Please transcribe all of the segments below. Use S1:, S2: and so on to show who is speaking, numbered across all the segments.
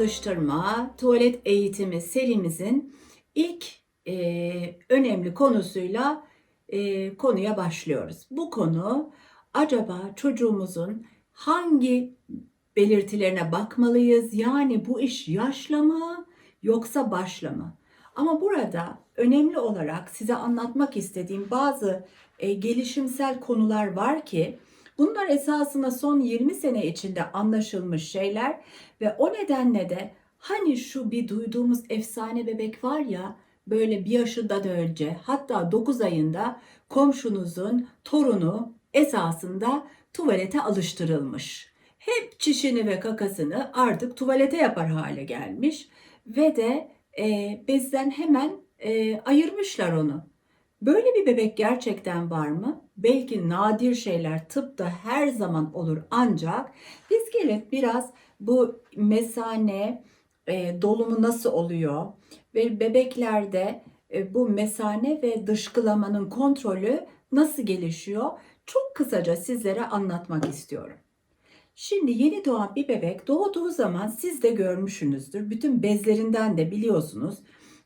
S1: alıştırma, tuvalet eğitimi serimizin ilk e, önemli konusuyla e, konuya başlıyoruz. Bu konu acaba çocuğumuzun hangi belirtilerine bakmalıyız? Yani bu iş yaşla mı yoksa başla mı? Ama burada önemli olarak size anlatmak istediğim bazı e, gelişimsel konular var ki bunlar esasında son 20 sene içinde anlaşılmış şeyler ve o nedenle de hani şu bir duyduğumuz efsane bebek var ya böyle bir yaşından önce hatta 9 ayında komşunuzun torunu esasında tuvalete alıştırılmış. Hep çişini ve kakasını artık tuvalete yapar hale gelmiş ve de e, bezden hemen e, ayırmışlar onu. Böyle bir bebek gerçekten var mı? Belki nadir şeyler tıpta her zaman olur ancak biz gelip biraz bu mesane e, dolumu nasıl oluyor ve bebeklerde e, bu mesane ve dışkılamanın kontrolü nasıl gelişiyor? Çok kısaca sizlere anlatmak istiyorum. Şimdi yeni doğan bir bebek doğduğu zaman siz de görmüşsünüzdür. Bütün bezlerinden de biliyorsunuz.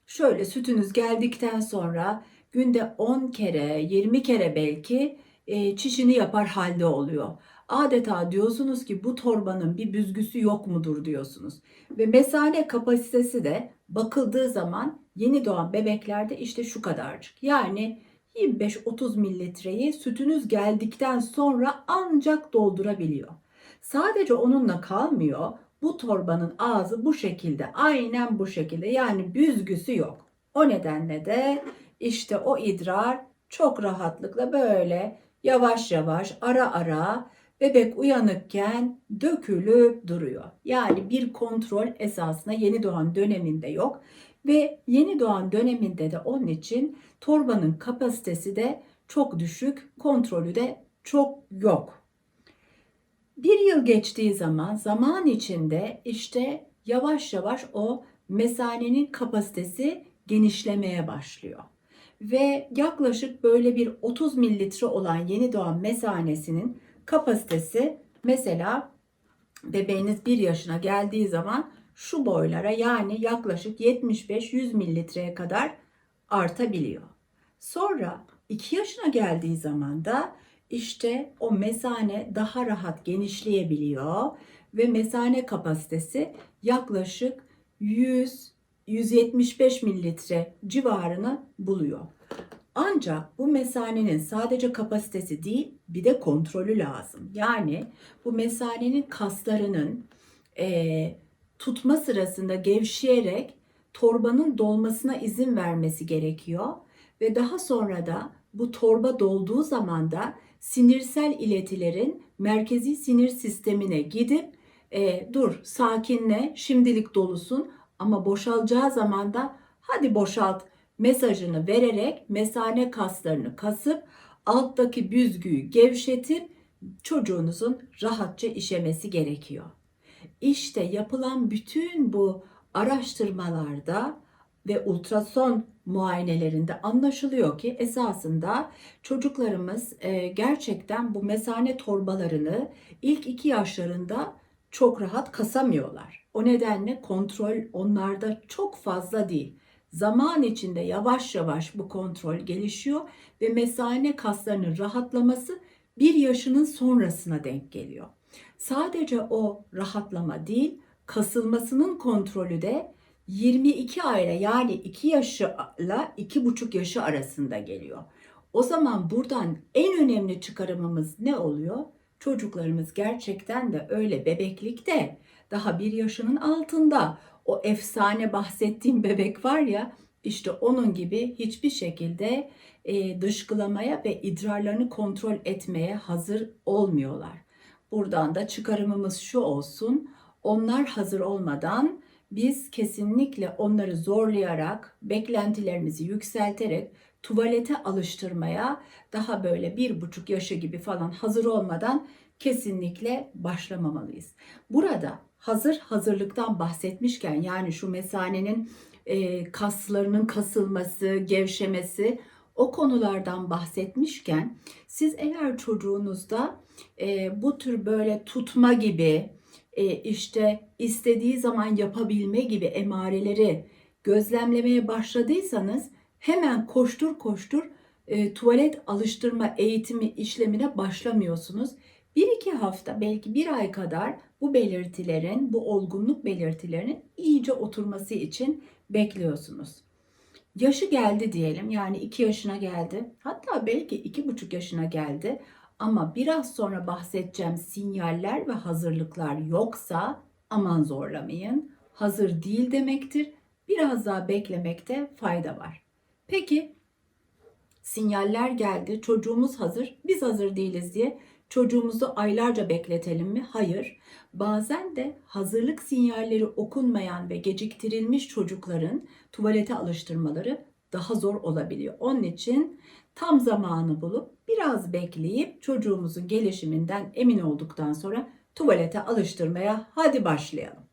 S1: Şöyle sütünüz geldikten sonra günde 10 kere, 20 kere belki e, çişini yapar halde oluyor. Adeta diyorsunuz ki bu torbanın bir büzgüsü yok mudur diyorsunuz. Ve mesane kapasitesi de bakıldığı zaman yeni doğan bebeklerde işte şu kadarcık. Yani 25-30 mililitreyi sütünüz geldikten sonra ancak doldurabiliyor. Sadece onunla kalmıyor. Bu torbanın ağzı bu şekilde, aynen bu şekilde. Yani büzgüsü yok. O nedenle de işte o idrar çok rahatlıkla böyle yavaş yavaş ara ara bebek uyanıkken dökülüp duruyor. Yani bir kontrol esasında yeni doğan döneminde yok ve yeni doğan döneminde de onun için torbanın kapasitesi de çok düşük, kontrolü de çok yok. Bir yıl geçtiği zaman zaman içinde işte yavaş yavaş o mesanenin kapasitesi genişlemeye başlıyor. Ve yaklaşık böyle bir 30 mililitre olan yeni doğan mesanesinin kapasitesi mesela bebeğiniz 1 yaşına geldiği zaman şu boylara yani yaklaşık 75-100 mililitreye kadar artabiliyor. Sonra 2 yaşına geldiği zaman da işte o mesane daha rahat genişleyebiliyor ve mesane kapasitesi yaklaşık 100 175 mililitre civarını buluyor. Ancak bu mesanenin sadece kapasitesi değil bir de kontrolü lazım. Yani bu mesanenin kaslarının e, tutma sırasında gevşeyerek torbanın dolmasına izin vermesi gerekiyor. Ve daha sonra da bu torba dolduğu zaman da sinirsel iletilerin merkezi sinir sistemine gidip e, dur sakinle şimdilik dolusun ama boşalacağı zaman da hadi boşalt mesajını vererek mesane kaslarını kasıp alttaki büzgüyü gevşetip çocuğunuzun rahatça işemesi gerekiyor. İşte yapılan bütün bu araştırmalarda ve ultrason muayenelerinde anlaşılıyor ki esasında çocuklarımız e, gerçekten bu mesane torbalarını ilk iki yaşlarında çok rahat kasamıyorlar. O nedenle kontrol onlarda çok fazla değil. Zaman içinde yavaş yavaş bu kontrol gelişiyor ve mesane kaslarının rahatlaması bir yaşının sonrasına denk geliyor. Sadece o rahatlama değil, kasılmasının kontrolü de 22 ayla yani 2 yaşıyla 2,5 yaşı arasında geliyor. O zaman buradan en önemli çıkarımımız ne oluyor? Çocuklarımız gerçekten de öyle bebeklikte daha bir yaşının altında o efsane bahsettiğim bebek var ya işte onun gibi hiçbir şekilde e, dışkılamaya ve idrarlarını kontrol etmeye hazır olmuyorlar. Buradan da çıkarımımız şu olsun. Onlar hazır olmadan biz kesinlikle onları zorlayarak, beklentilerimizi yükselterek tuvalete alıştırmaya daha böyle bir buçuk yaşı gibi falan hazır olmadan kesinlikle başlamamalıyız. Burada hazır hazırlıktan bahsetmişken yani şu mesanenin e, kaslarının kasılması, gevşemesi o konulardan bahsetmişken siz eğer çocuğunuzda e, bu tür böyle tutma gibi e, işte istediği zaman yapabilme gibi emareleri gözlemlemeye başladıysanız hemen koştur koştur e, tuvalet alıştırma eğitimi işlemine başlamıyorsunuz. Bir iki hafta belki bir ay kadar bu belirtilerin, bu olgunluk belirtilerinin iyice oturması için bekliyorsunuz. Yaşı geldi diyelim yani 2 yaşına geldi hatta belki iki buçuk yaşına geldi ama biraz sonra bahsedeceğim sinyaller ve hazırlıklar yoksa aman zorlamayın hazır değil demektir biraz daha beklemekte fayda var. Peki sinyaller geldi çocuğumuz hazır biz hazır değiliz diye çocuğumuzu aylarca bekletelim mi? Hayır. Bazen de hazırlık sinyalleri okunmayan ve geciktirilmiş çocukların tuvalete alıştırmaları daha zor olabiliyor. Onun için tam zamanı bulup biraz bekleyip çocuğumuzun gelişiminden emin olduktan sonra tuvalete alıştırmaya hadi başlayalım.